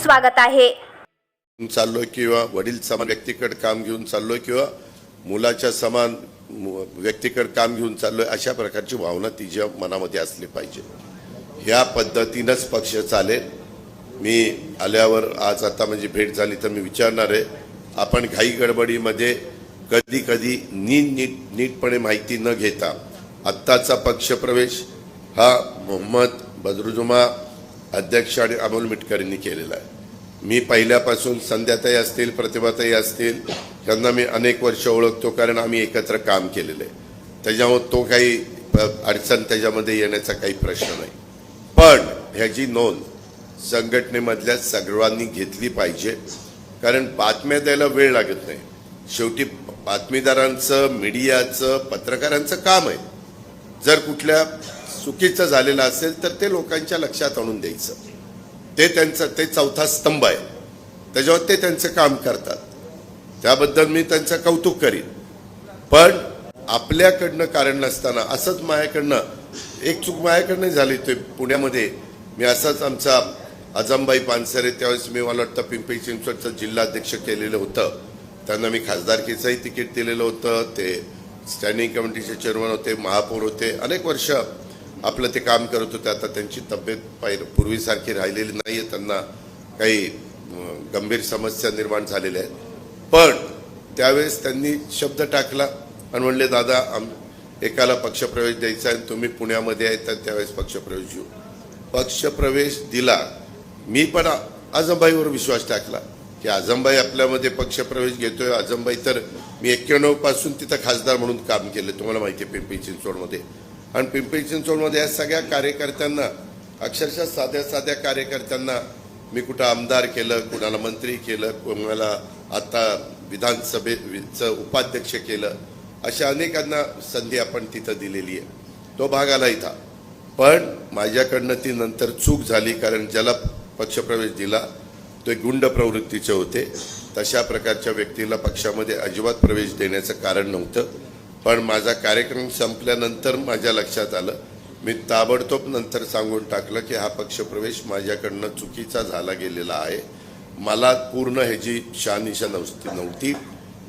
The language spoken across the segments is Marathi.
स्वागत आहे. चाललोय किंवा वडील समान व्यक्तीकडे काम घेऊन चाललोय किंवा मुलाच्या समान मु- व्यक्तीकडे काम घेऊन चाललोय अशा प्रकारची भावना तिच्या मनामध्ये असली पाहिजे. ह्या पद्धतीनंच पक्ष चालेल. मी आल्यावर आज आता म्हणजे भेट झाली तर मी विचारणार आहे. आपण घाई गडबडीमध्ये कधी कधी नीट नीट नीटपणे माहिती न घेता आत्ताचा पक्षप्रवेश हा मोहम्मद बदरुजुमा अध्यक्ष आणि अमोल मिटकरींनी केलेला आहे. मी पहिल्यापासून संध्याताई असतील प्रतिभाताई असतील यांना मी अनेक वर्ष ओळखतो कारण आम्ही एकत्र काम केलेलं आहे. त्याच्यामुळे तो काही अडचण त्याच्यामध्ये येण्याचा काही प्रश्न नाही. पण ह्याची नोंद संघटनेमधल्या सर्वांनी घेतली पाहिजे कारण बातम्या द्यायला वेळ लागत नाही. शेवटी बातमीदारांचं मीडियाचं पत्रकारांचं काम आहे. जर कुठल्या चुकीचं झालेलं असेल तर ते लोकांच्या लक्षात आणून द्यायचं. ते त्यांचं ते चौथा स्तंभ आहे. त्याच्यावर ते त्यांचं काम करतात. त्याबद्दल मी त्यांचं कौतुक करीन. पण आपल्याकडनं कारण नसताना असंच माझ्याकडनं एक चूक माझ्याकडनं झाली ते पुण्यामध्ये. मी असंच आमचा आजमबाई पानसरे त्यावेळेस मी मला वाटतं पिंपरी चिंचवडचं जिल्हाध्यक्ष केलेलं होतं. त्यांना मी खासदारकीचंही तिकीट दिलेलं होतं. ते स्टँडिंग कमिटीचे चेअरमन होते महापौर होते. अनेक वर्ष आपलं ते काम करत होते आता त्यांची तब्येत पाहिजे पूर्वीसारखी राहिलेली नाही आहे त्यांना काही गंभीर समस्या निर्माण झालेल्या आहेत. पण त्यावेळेस त्यांनी शब्द टाकला आणि म्हणले दादा आम एकाला पक्षप्रवेश द्यायचा आहे आणि तुम्ही पुण्यामध्ये आहे तर त्यावेळेस पक्षप्रवेश घेऊ. पक्षप्रवेश दिला. मी पण आजमबाईवर विश्वास टाकला की आजमबाई आपल्यामध्ये पक्षप्रवेश घेतोय. आजमबाई तर मी एक्क्याण्णवपासून तिथं खासदार म्हणून काम केलं. तुम्हाला माहिती आहे पिंपरी चिंचवडमध्ये. आणि पिंपरी चिंचवडमध्ये या सगळ्या कार्यकर्त्यांना अक्षरशः साध्या साध्या कार्यकर्त्यांना मी कुठं आमदार केलं कुणाला मंत्री केलं कुणाला आता विधानसभेचं उपाध्यक्ष केलं अशा अनेकांना संधी आपण तिथं दिलेली आहे. तो भाग आला इथं. पण माझ्याकडनं ती नंतर चूक झाली कारण ज्याला पक्षप्रवेश दिला ते गुंड प्रवृत्तीचे होते. तशा प्रकारच्या व्यक्तीला पक्षामध्ये अजिबात प्रवेश देण्याचं कारण नव्हतं. पण माझा कार्यक्रम संपल्यानंतर माझ्या लक्षात आलं. मी ताबडतोब नंतर सांगून टाकलं की हा पक्षप्रवेश माझ्याकडनं चुकीचा झाला गेलेला आहे. मला पूर्ण ह्याची शहानिशा नव्हती नव्हती.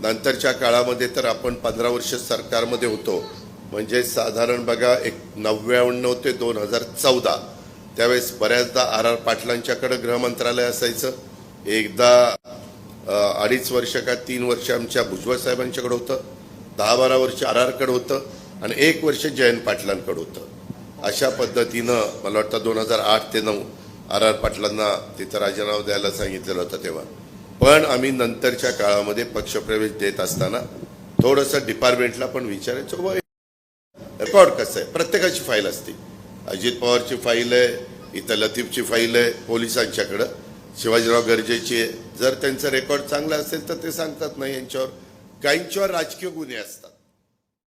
नंतरच्या काळामध्ये तर आपण पंधरा वर्ष सरकारमध्ये होतो. म्हणजे साधारण बघा एक नव्याण्णव ते दोन हजार चौदा. त्यावेळेस बऱ्याचदा आर आर पाटलांच्याकडं गृहमंत्रालय असायचं. एकदा अडीच वर्ष का तीन वर्ष आमच्या भुजबळ साहेबांच्याकडं होतं. दहा बारा वर्ष आर आरकडं होतं आणि एक वर्ष जयंत पाटलांकडं होतं. अशा पद्धतीनं मला वाटतं दोन हजार आठ ते नऊ आर आर पाटलांना तिथं राजीनामा द्यायला सांगितलेलं होतं तेव्हा. पण आम्ही नंतरच्या काळामध्ये पक्षप्रवेश देत असताना थोडंसं डिपार्टमेंटला पण विचारायचो रेकॉर्ड कसं आहे? प्रत्येकाची फाईल असते. अजित पवारची फाईल आहे इथं लतीफची फाईल आहे पोलिसांच्याकडं. शिवाजीराव गरजेची आहे. जर त्यांचं रेकॉर्ड चांगलं असेल तर ते सांगतात नाही यांच्यावर. काहींच्यावर राजकीय गुन्हे असतात.